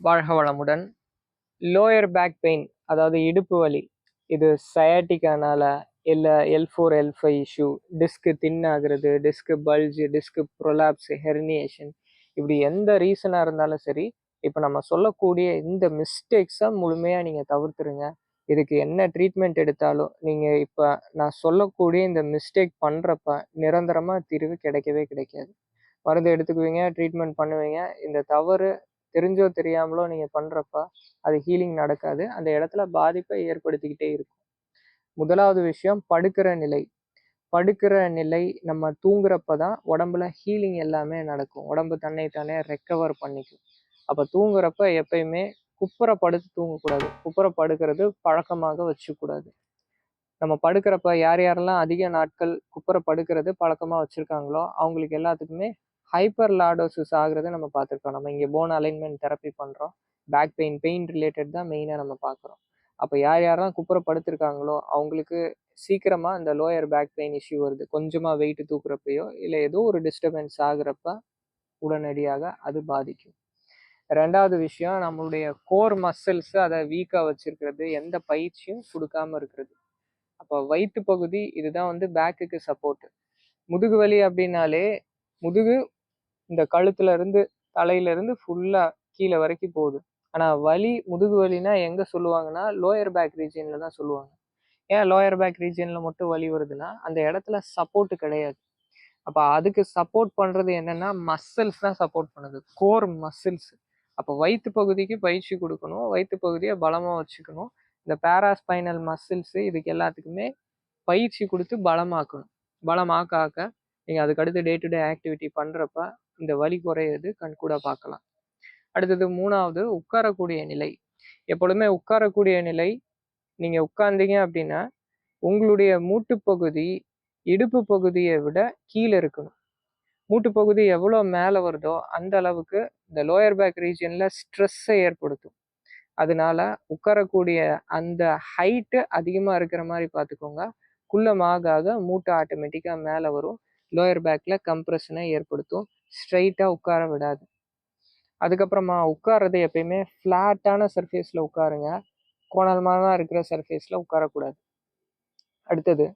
வாழ்க வளமுடன் lower back pain அதாவது இடுப்பு வலி. இது சயாட்டிக்கானால இல்லை L four L five issue disc thin ஆகுறது disc bulge disc prolapse herniation இப்படி எந்த ரீசனாக இருந்தாலும் சரி இப்போ நம்ம சொல்லக்கூடிய இந்த மிஸ்டேக்ஸை முழுமையாக நீங்கள் தவிர்த்துருங்க. இதுக்கு என்ன ட்ரீட்மெண்ட் எடுத்தாலும் நீங்கள் இப்போ நான் சொல்லக்கூடிய இந்த மிஸ்டேக் பண்ணுறப்ப நிரந்தரமாக தீர்வு கிடைக்கவே கிடைக்காது. மருந்து எடுத்துக்குவீங்க ட்ரீட்மெண்ட் பண்ணுவீங்க. இந்த தவறு தெரிஞ்சோ தெரியாமலோ நீங்கள் பண்ணுறப்ப அது ஹீலிங் நடக்காது. அந்த இடத்துல பாதிப்பை ஏற்படுத்திக்கிட்டே இருக்கும். முதலாவது விஷயம் படுக்கிற நிலை. படுக்கிற நிலை நம்ம தூங்குறப்ப தான் உடம்புல ஹீலிங் எல்லாமே நடக்கும். உடம்பு தன்னை தானே ரெக்கவர் பண்ணிக்கும். அப்போ தூங்குறப்ப எப்பயுமே குப்புற படுத்து தூங்கக்கூடாது. குப்புற படுக்கிறது பழக்கமாக வச்சுக்கூடாது. நம்ம படுக்கிறப்ப யார் யாரெல்லாம் அதிக நாட்கள் குப்புற படுக்கிறது பழக்கமாக வச்சுருக்காங்களோ அவங்களுக்கு எல்லாத்துக்குமே ஹைப்பர் லாடோசிஸ் ஆகிறத நம்ம பார்த்துருக்கோம். நம்ம இங்கே போன் அலைன்மெண்ட் தெரப்பி பண்ணுறோம் பேக் பெயின் பெயின் ரிலேட்டட் தான் மெயினாக நம்ம பார்க்குறோம். அப்போ யார் யாரெல்லாம் குப்புறப்படுத்திருக்காங்களோ அவங்களுக்கு சீக்கிரமாக இந்த லோயர் பேக் பெயின் இஷ்யூ வருது. கொஞ்சமாக வெயிட் தூக்குறப்பையோ இல்லை ஏதோ ஒரு டிஸ்டர்பன்ஸ் ஆகுறப்ப உடனடியாக அது பாதிக்கும். ரெண்டாவது விஷயம் நம்மளுடைய கோர் மசில்ஸ் அதை வீக்காக வச்சுருக்கிறது எந்த பயிற்சியும் கொடுக்காம இருக்கிறது. அப்போ வயிற்று பகுதி இதுதான் வந்து பேக்குக்கு சப்போர்ட் முதுகு வலி அப்படின்னாலே முதுகு இந்த கழுத்துல இருந்து தலையில இருந்து ஃபுல்லா கீழே வரைக்கும் போகுது. ஆனா வலி முதுகு வலினா எங்க சொல்லுவாங்கன்னா லோயர் பேக் ரீஜியன்ல தான் சொல்லுவாங்க. ஏன் லோயர் பேக் ரீஜியன்ல மட்டும் வலி வருதுன்னா அந்த இடத்துல சப்போர்ட் கிடையாது. அப்ப அதுக்கு சப்போர்ட் பண்றது என்னன்னா மசில்ஸ் தான் சப்போர்ட் பண்ணுது. கோர் மசில்ஸ் அப்போ வயிற்று பகுதிக்கு பயிற்சி கொடுக்கணும். வயிற்று பகுதியை பலமாக வச்சுக்கணும். இந்த பேராஸ்பைனல் மசில்ஸ் இதுக்கு எல்லாத்துக்குமே பயிற்சி கொடுத்து பலமாக்கணும். பலமாக்க ஆக்க நீங்கள் அதுக்கடுத்து டே டு டே ஆக்டிவிட்டி பண்ணுறப்ப இந்த வலி குறையிறது கண்கூட பார்க்கலாம். அடுத்தது மூணாவது உட்காரக்கூடிய நிலை. எப்பொழுதுமே உட்காரக்கூடிய நிலை நீங்கள் உட்கார்ந்தீங்க அப்படின்னா உங்களுடைய மூட்டு பகுதி இடுப்பு பகுதியை விட கீழே இருக்கணும். மூட்டு பகுதி எவ்வளோ மேலே வருதோ அந்த அளவுக்கு இந்த லோயர் பேக் ரீஜனில் ஸ்ட்ரெஸ்ஸை ஏற்படுத்தும். அதனால உட்காரக்கூடிய அந்த ஹைட்டு அதிகமாக இருக்கிற மாதிரி பார்த்துக்கோங்க. குள்ளமாக ஆக மூட்டை ஆட்டோமேட்டிக்காக மேலே வரும். லோயர் பேக்கில் கம்ப்ரெஷனை ஏற்படுத்தும். ஸ்ட்ரைட்டாக உட்கார விடாது. அதுக்கப்புறமா உட்கார்றது எப்பயுமே ஃப்ளாட்டான சர்ஃபேஸில் உட்காருங்க. கோணல்மாக இருக்கிற சர்ஃபேஸில் உட்காரக்கூடாது. அடுத்தது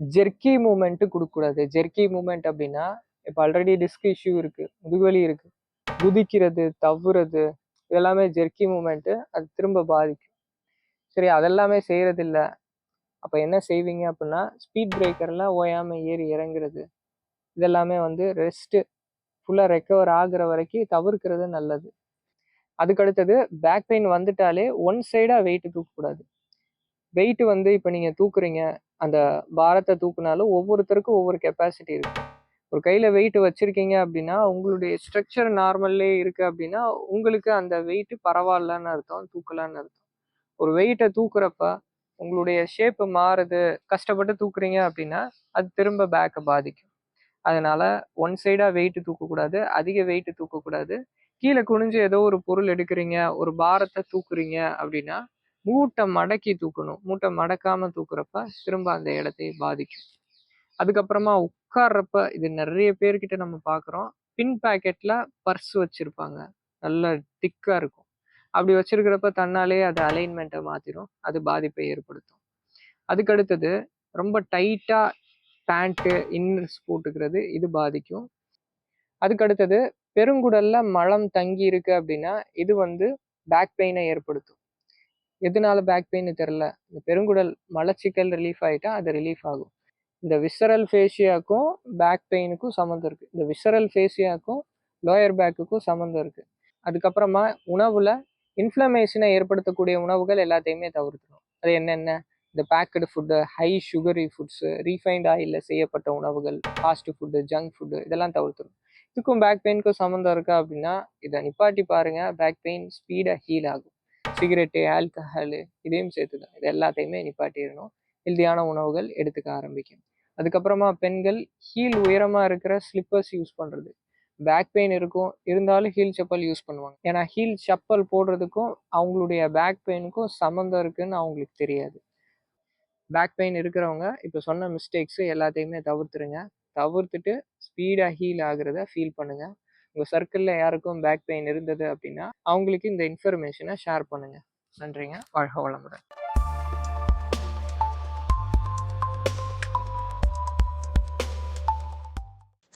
ஜெர்க்கி மூமெண்ட்டு கொடுக்கக்கூடாது. ஜெர்க்கி மூமெண்ட் அப்படின்னா இப்போ ஆல்ரெடி டிஸ்க் இஷ்யூ இருக்குது முதுகுவலி இருக்குது குதிக்கிறது தவுறது இதெல்லாமே ஜெர்க்கி மூமெண்ட்டு அது திரும்ப பாதிக்கும். சரி அதெல்லாமே செய்கிறதில்ல அப்போ என்ன செய்வீங்க அப்படின்னா ஸ்பீட் பிரேக்கரில் ஓயாமல் ஏறி இறங்குறது. இதெல்லாமே வந்து ரெஸ்ட்டு ஃபுல்லாக ரெக்கவர் ஆகுற வரைக்கும் தவிர்க்கிறது நல்லது. அதுக்கடுத்தது பேக் பெயின் வந்துட்டாலே ஒன் சைடாக வெயிட்டு தூக்கக்கூடாது. வெயிட் வந்து இப்போ நீங்கள் தூக்குறீங்க அந்த பாரத்தை தூக்குனாலும் ஒவ்வொருத்தருக்கும் ஒவ்வொரு கெப்பாசிட்டி இருக்குது ஒரு கையில் வெயிட் வச்சுருக்கீங்க அப்படின்னா உங்களுடைய ஸ்ட்ரக்சர் நார்மல்லே இருக்குது அப்படின்னா உங்களுக்கு அந்த வெயிட் பரவாயில்லன்னு அர்த்தம் தூக்கலான்னு அர்த்தம். ஒரு வெயிட்டை தூக்குறப்ப உங்களுடைய ஷேப்பு மாறுது கஷ்டப்பட்டு தூக்குறீங்க அப்படின்னா அது திரும்ப பேக்கை பாதிக்கும். அதனால ஒன் சைடாக வெயிட்டு தூக்கக்கூடாது அதிக வெயிட்டு தூக்கக்கூடாது. கீழே குனிஞ்சு ஏதோ ஒரு பொருள் எடுக்கிறீங்க ஒரு பாரத்தை தூக்குறீங்க அப்படின்னா மூட்டை மடக்கி தூக்கணும். மூட்டை மடக்காம தூக்குறப்ப திரும்ப அந்த இடத்தை பாதிக்கும். அதுக்கப்புறமா உட்கார்றப்ப இது நிறைய பேர்கிட்ட நம்ம பார்க்குறோம். பின் பேக்கெட்டில் பர்ஸ் வச்சுருப்பாங்க. நல்ல திக்காக இருக்கும். அப்படி வச்சிருக்கிறப்ப தன்னாலே அது அலைன்மெண்ட்டை மாற்றிடும் அது பாதிப்பை ஏற்படுத்தும். அதுக்கு அடுத்தது ரொம்ப டைட்டாக பேண்ட்டு இன்னர்ஸ் போட்டுக்கிறது இது பாதிக்கும். அதுக்கு அடுத்தது பெருங்குடல்ல மலம் தங்கி இருக்கு அப்படின்னா இது வந்து பேக் பெயினை ஏற்படுத்தும். எதனால பேக் பெயின் தெரில இந்த பெருங்குடல் மலச்சிக்கல் ரிலீஃப் ஆகிட்டா அது ரிலீஃப் ஆகும். இந்த விசரல் ஃபேஷியாக்கும் பேக் பெயினுக்கும் சம்மந்தம் இருக்குது இந்த விசரல் ஃபேஷியாக்கும் லோயர் பேக்குக்கும் சம்மந்தம் இருக்குது அதுக்கப்புறமா உணவில் இன்ஃப்ளமேஷனை ஏற்படுத்தக்கூடிய உணவுகள் எல்லாத்தையுமே தவிர்க்கணும் அது என்னென்ன? இந்த packed food high sugary foods refined ஆயிலில் செய்யப்பட்ட உணவுகள் ஃபாஸ்ட் ஃபுட்டு ஜங்க் ஃபுட்டு இதெல்லாம் தவிர்த்துடும் இதுக்கும் பேக் பெயினுக்கும் சம்மந்தம் இருக்கா அப்படின்னா இதை நிப்பாட்டி பாருங்கள் பேக் பெயின் ஸ்பீடாக ஹீல் ஆகும். சிகரெட்டு ஆல்கஹாலு இதையும் சேர்த்து தான் இது எல்லாத்தையுமே நிப்பாட்டிடணும். ஹெல்தியான உணவுகள் எடுத்துக்க ஆரம்பிக்கும். அதுக்கப்புறமா பெண்கள் ஹீல் உயரமாக இருக்கிற ஸ்லிப்பர்ஸ் யூஸ் பண்ணுறது பேக் பெயின் இருக்கும். இருந்தாலும் ஹீல் செப்பல் யூஸ் பண்ணுவாங்க. ஏன்னா ஹீல் செப்பல் போடுறதுக்கும் அவங்களுடைய பேக் பெயினுக்கும் சம்மந்தம் இருக்குன்னு அவங்களுக்கு தெரியாது. பேக் பெயின் இருக்கிறவங்க இப்போ சொன்ன மிஸ்டேக்ஸு எல்லாத்தையுமே தவிர்த்துருங்க. தவிர்த்துட்டு ஸ்பீடாக ஹீல் ஆகுறத ஃபீல் பண்ணுங்கள் உங்கள் சர்க்கிளில் யாருக்கும் பேக் பெயின் இருந்தது அப்படின்னா அவங்களுக்கு இந்த இன்ஃபர்மேஷனை ஷேர் பண்ணுங்கள் நன்றிங்க. வாழ்க வளமுடன்.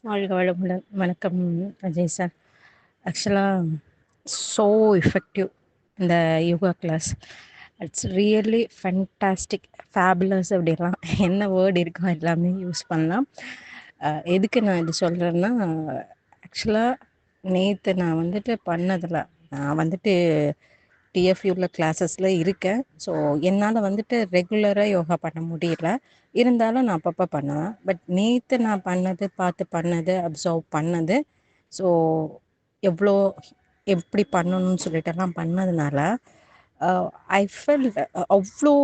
வாழ்க வளமுடன். வணக்கம் அஜய் சார் ஆக்சுவலாக ஸோ எஃபெக்டிவ் இந்த yoga class it's really fantastic fabulous அப்படிலாம் என்ன வேர்டு இருக்கோ எல்லாமே யூஸ் பண்ணலாம். எதுக்கு நான் இது சொல்கிறேன்னா ஆக்சுவலாக நேற்று நான் வந்துட்டு பண்ணதில் நான் வந்துட்டு டிஎஃப்யூவில் கிளாஸஸில் இருக்கேன். ஸோ என்னால் வந்துட்டு ரெகுலராக யோகா பண்ண முடியல. இருந்தாலும் நான் அப்பப்போ பண்ணுவேன். பட் நேற்று நான் பண்ணது பார்த்து பண்ணது அப்சர்வ் பண்ணது. ஸோ எவ்வளோ எப்படி பண்ணணும்னு சொல்லிட்டுலாம் பண்ணதுனால ஐ ஃபெல் அவ்வளோ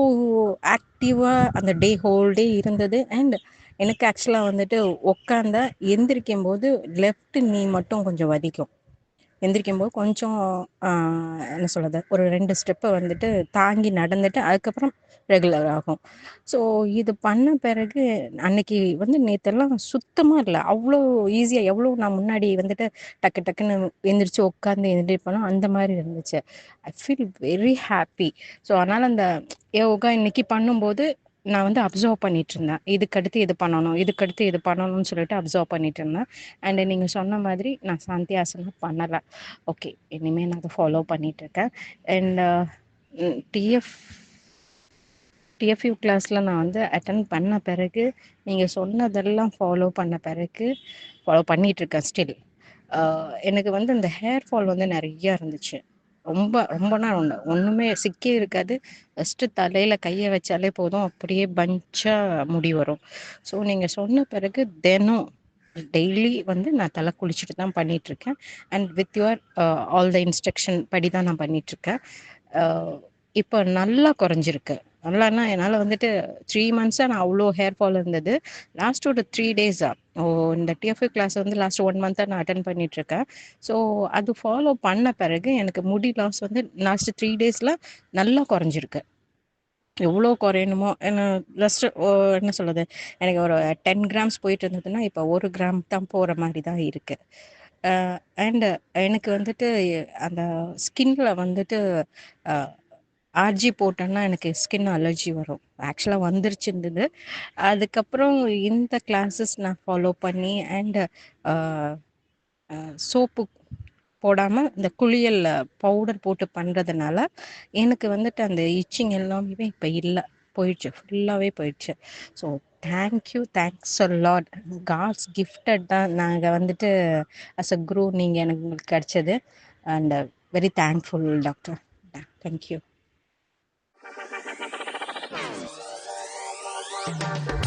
ஆக்டிவாக அந்த டே ஹோல் டே இருந்தது. அண்ட் எனக்கு ஆக்சுவலாக வந்துட்டு உட்காந்தா எந்திரிக்கும் போது லெஃப்ட் நீ மட்டும் கொஞ்சம் வதிக்கும் எந்திரிக்கும் போது கொஞ்சம் என்ன சொல்கிறது ஒரு ரெண்டு ஸ்டெப்பை வந்துட்டு தாங்கி நடந்துட்டு அதுக்கப்புறம் ரெகுலர் ஆகும். ஸோ இது பண்ண பிறகு அன்னைக்கு வந்து நேற்றெல்லாம் சுத்தமாக இல்லை. அவ்வளோ ஈஸியாக எவ்வளோ நான் முன்னாடி வந்துட்டு டக்கு டக்குன்னு எந்திரிச்சு உட்காந்து எந்திரிப்பேனோ அந்த மாதிரி இருந்துச்சு. I feel very happy so அதனால் அந்த யோகா இன்னைக்கு பண்ணும்போது நான் வந்து அப்சர்வ் பண்ணிட்டு இருந்தேன். இதுக்கடுத்து இது பண்ணணும் இதுக்கடுத்து இது பண்ணணும்னு சொல்லிட்டு அப்சர்வ் பண்ணிட்டு இருந்தேன். அண்ட் நீங்கள் சொன்ன மாதிரி நான் சாந்தி ஆசனம் பண்ணலை. ஓகே இனிமேல் நான் அதை ஃபாலோ பண்ணிட்டு இருக்கேன். அண்ட் uh, டிஎஃப் டிஎஃப்யூ கிளாஸில் நான் வந்து அட்டன் பண்ண பிறகு நீங்கள் சொன்னதெல்லாம் ஃபாலோ பண்ண பிறகு ஃபாலோ பண்ணிகிட்ருக்கேன் ஸ்டில் எனக்கு வந்து இந்த ஹேர் ஃபால் வந்து நிறையா இருந்துச்சு. ரொம்ப ரொம்ப நாள் ஒன்று ஒன்றுமே சிக்கே இருக்காது. ஃபஸ்ட்டு தலையில் கையை வச்சாலே போதும் அப்படியே பஞ்சாக முடி வரும். ஸோ நீங்கள் சொன்ன பிறகு தினம் டெய்லி வந்து நான் தலை குளிச்சுட்டு தான் பண்ணிகிட்ருக்கேன் and with your all the instruction படி தான் நான் பண்ணிகிட்ருக்கேன் இருக்கேன். இப்போ நல்லா குறைஞ்சிருக்கு. நல்லான்னா என்னால் வந்துட்டு த்ரீ மந்த்ஸாக நான் அவ்வளோ ஹேர் ஃபால் இருந்தது. லாஸ்ட் ஒரு த்ரீ டேஸாக ஓ இந்த டிஎஃப்ஐ கிளாஸ் வந்து லாஸ்ட் ஒன் மந்த்தாக நான் அட்டன் பண்ணிகிட்ருக்கேன் ஸோ அது ஃபாலோ பண்ண பிறகு எனக்கு முடி லாஸ் வந்து லாஸ்ட் த்ரீ டேஸில் நல்லா குறைஞ்சிருக்கு. எவ்வளோ குறையணுமோ என்ன ஜஸ்ட் என்ன சொல்கிறது எனக்கு ஒரு டென் கிராம்ஸ் போயிட்டு இருந்ததுன்னா இப்போ ஒரு கிராம் தான் போகிற மாதிரி தான் இருக்குது அண்ட் எனக்கு வந்துட்டு அந்த ஸ்கின்ல வந்துட்டு ஆர்ஜி போட்டேன்னா எனக்கு ஸ்கின் அலர்ஜி வரும். ஆக்சுவலாக வந்துருச்சுருந்தது அதுக்கப்புறம் இந்த கிளாஸஸ் நான் ஃபாலோ பண்ணி அண்ட் சோப்பு போடாமல் இந்த குளியல் பவுடர் போட்டு பண்ணுறதுனால எனக்கு வந்துட்டு அந்த இச்சிங் எல்லாமே இப்போ இல்லை. போயிடுச்சு. ஃபுல்லாகவே போயிடுச்சு. So thank you thanks a lot god's gifted தான் நாங்கள் வந்துட்டு அஸ் அ குரூ நீங்கள் எனக்கு உங்களுக்கு கிடைச்சது. And very thankful doctor thank you Thank you.